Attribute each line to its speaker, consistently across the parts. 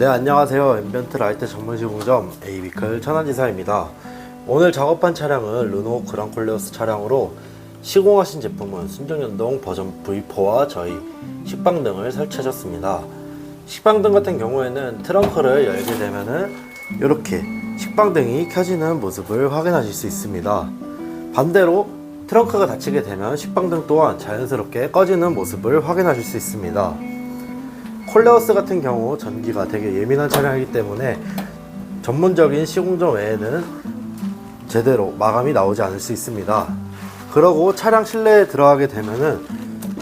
Speaker 1: 네 안녕하세요. 엠비언트 라이트 전문 시공점 에이비클 천안지사입니다. 오늘 작업한 차량은 르노 그랑콜레오스 차량으로 시공하신 제품은 순정연동 버전 V4와 저희 식빵등을 설치하셨습니다. 식빵등 같은 경우에는 트렁크를 열게 되면은 이렇게 식빵등이 켜지는 모습을 확인하실 수 있습니다. 반대로 트렁크가 닫히게 되면 식빵등 또한 자연스럽게 꺼지는 모습을 확인하실 수 있습니다 콜레오스 같은 경우 전기가 되게 예민한 차량이기 때문에 전문적인 시공점 외에는 제대로 마감이 나오지 않을 수 있습니다. 그러고 차량 실내에 들어가게 되면은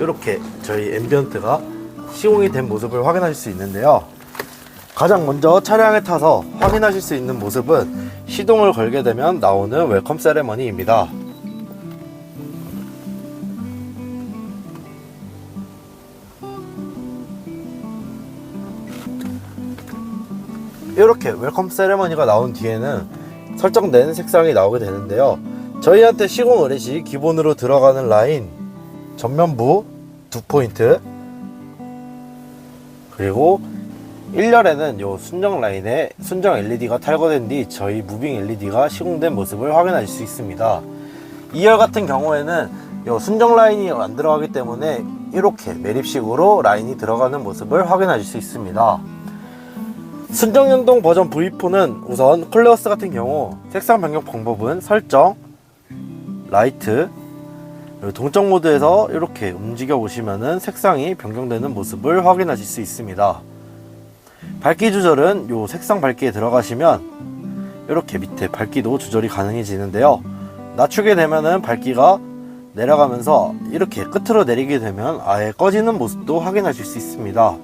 Speaker 1: 이렇게 저희 앰비언트가 시공이 된 모습을 확인하실 수 있는데요. 가장 먼저 차량에 타서 확인하실 수 있는 모습은 시동을 걸게 되면 나오는 웰컴 세레머니입니다. 이렇게 웰컴 세레머니가 나온 뒤에는 설정된 색상이 나오게 되는데요. 저희한테 시공 의뢰 시 기본으로 들어가는 라인 전면부 두 포인트 그리고 1열에는 요 순정 라인에 순정 LED가 탈거된 뒤 저희 무빙 LED가 시공된 모습을 확인할 수 있습니다. 2열 같은 경우에는 요 순정 라인이 안 들어가기 때문에 이렇게 매립식으로 라인이 들어가는 모습을 확인하실 수 있습니다. 순정연동 버전 V4는 우선 클레어스 같은 경우 색상 변경 방법은 설정, 라이트, 동적 모드에서 이렇게 움직여 보시면은 색상이 변경되는 모습을 확인하실 수 있습니다. 밝기 조절은 요 색상 밝기에 들어가시면 이렇게 밑에 밝기도 조절이 가능해지는데요. 낮추게 되면은 밝기가 내려가면서 이렇게 끝으로 내리게 되면 아예 꺼지는 모습도 확인하실 수 있습니다.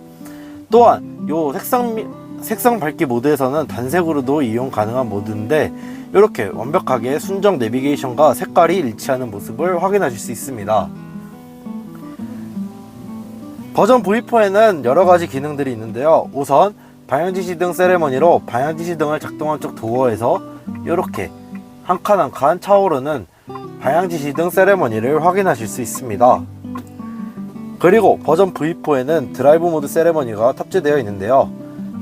Speaker 1: 또한 요 색상 미- 색상 밝기 모드에서는 단색으로도 이용 가능한 모드인데 이렇게 완벽하게 순정 내비게이션과 색깔이 일치하는 모습을 확인하실 수 있습니다. 버전 V4에는 여러 가지 기능들이 있는데요. 우선 방향지시등 세레머니로 방향지시등을 작동한 쪽 도어에서 이렇게 한 칸 한 칸 차오르는 방향지시등 세레머니를 확인하실 수 있습니다. 그리고 버전 V4에는 드라이브 모드 세레머니가 탑재되어 있는데요.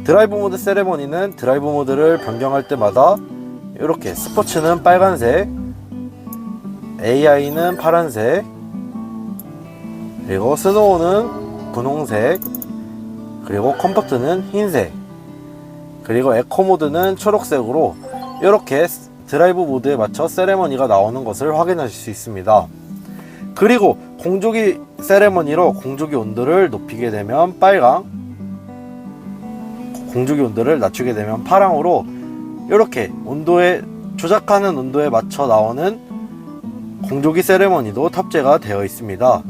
Speaker 1: 드라이브 모드 세레머니는 드라이브 모드를 변경할 때마다 이렇게 스포츠는 빨간색, AI는 파란색, 그리고 스노우는 분홍색, 그리고 컴포트는 흰색, 그리고 에코 모드는 초록색으로 이렇게 드라이브 모드에 맞춰 세레머니가 나오는 것을 확인하실 수 있습니다. 그리고 공조기 세레머니로 공조기 온도를 높이게 되면 빨강, 공조기 온도를 낮추게 되면 파랑으로 이렇게 온도에 조작하는 온도에 맞춰 나오는 공조기 세레머니도 탑재가 되어 있습니다.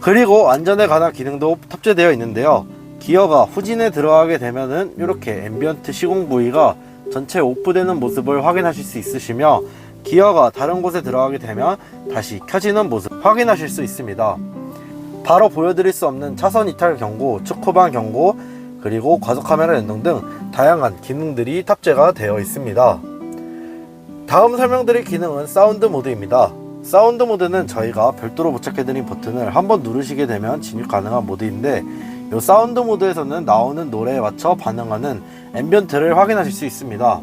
Speaker 1: 그리고 안전에 관한 기능도 탑재되어 있는데요. 기어가 후진에 들어가게 되면은 이렇게 앰비언트 시공 부위가 전체 오프되는 모습을 확인하실 수 있으시며 기어가 다른 곳에 들어가게 되면 다시 켜지는 모습 확인하실 수 있습니다. 바로 보여드릴 수 없는 차선 이탈 경고, 축후반 경고, 그리고 과속 카메라 연동 등 다양한 기능들이 탑재가 되어 있습니다. 다음 설명드릴 기능은 사운드 모드입니다. 사운드 모드는 저희가 별도로 부착해드린 버튼을 한번 누르시게 되면 진입 가능한 모드인데 이 사운드 모드에서는 나오는 노래에 맞춰 반응하는 앰비언트를 확인하실 수 있습니다.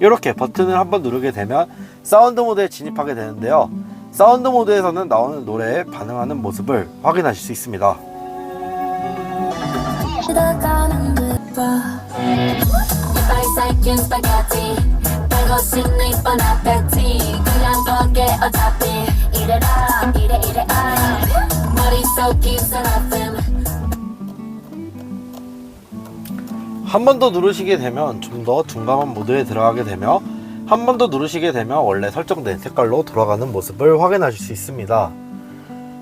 Speaker 1: 이렇게 버튼을 한번 누르게 되면 사운드 모드에 진입하게 되는데요. 사운드 모드에서는 나오는 노래에 반응하는 모습을 확인하실 수 있습니다.
Speaker 2: 시다가는 듯봐.
Speaker 3: 바이사이킨 스파게티 별거 싶니 뻔하겠지 그냥 번게 어차피. 이래라 이래 이래 아 머릿속이 쓰러짐
Speaker 1: 한번 더 누르시게 되면 좀 더 둔감한 모드에 들어가게 되며 한 번 더 누르시게 되면 원래 설정된 색깔로 돌아가는 모습을 확인하실 수 있습니다.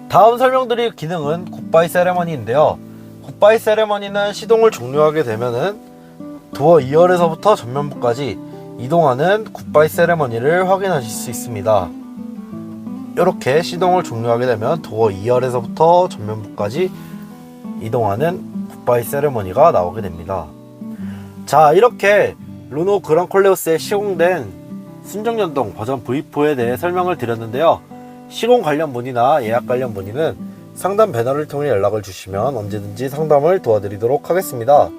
Speaker 1: 다음 설명드릴 기능은 굿바이 세레머니인데요. 굿바이 세레머니는 시동을 종료하게 되면은 도어 2열에서부터 전면부까지 이동하는 굿바이 세레머니를 확인하실 수 있습니다. 이렇게 시동을 종료하게 되면 도어 2열에서부터 전면부까지 이동하는 굿바이 세레머니가 나오게 됩니다. 자 이렇게 루노 그랑콜레오스에 시공된 순정연동 버전 V4에 대해 설명을 드렸는데요 시공 관련 문의나 예약 관련 문의는 상담 배너를 통해 연락을 주시면 언제든지 상담을 도와드리도록 하겠습니다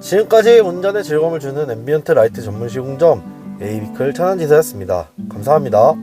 Speaker 1: 지금까지 운전의 즐거움을 주는 앰비언트 라이트 전문 시공점 에이비클 천안지사였습니다. 감사합니다.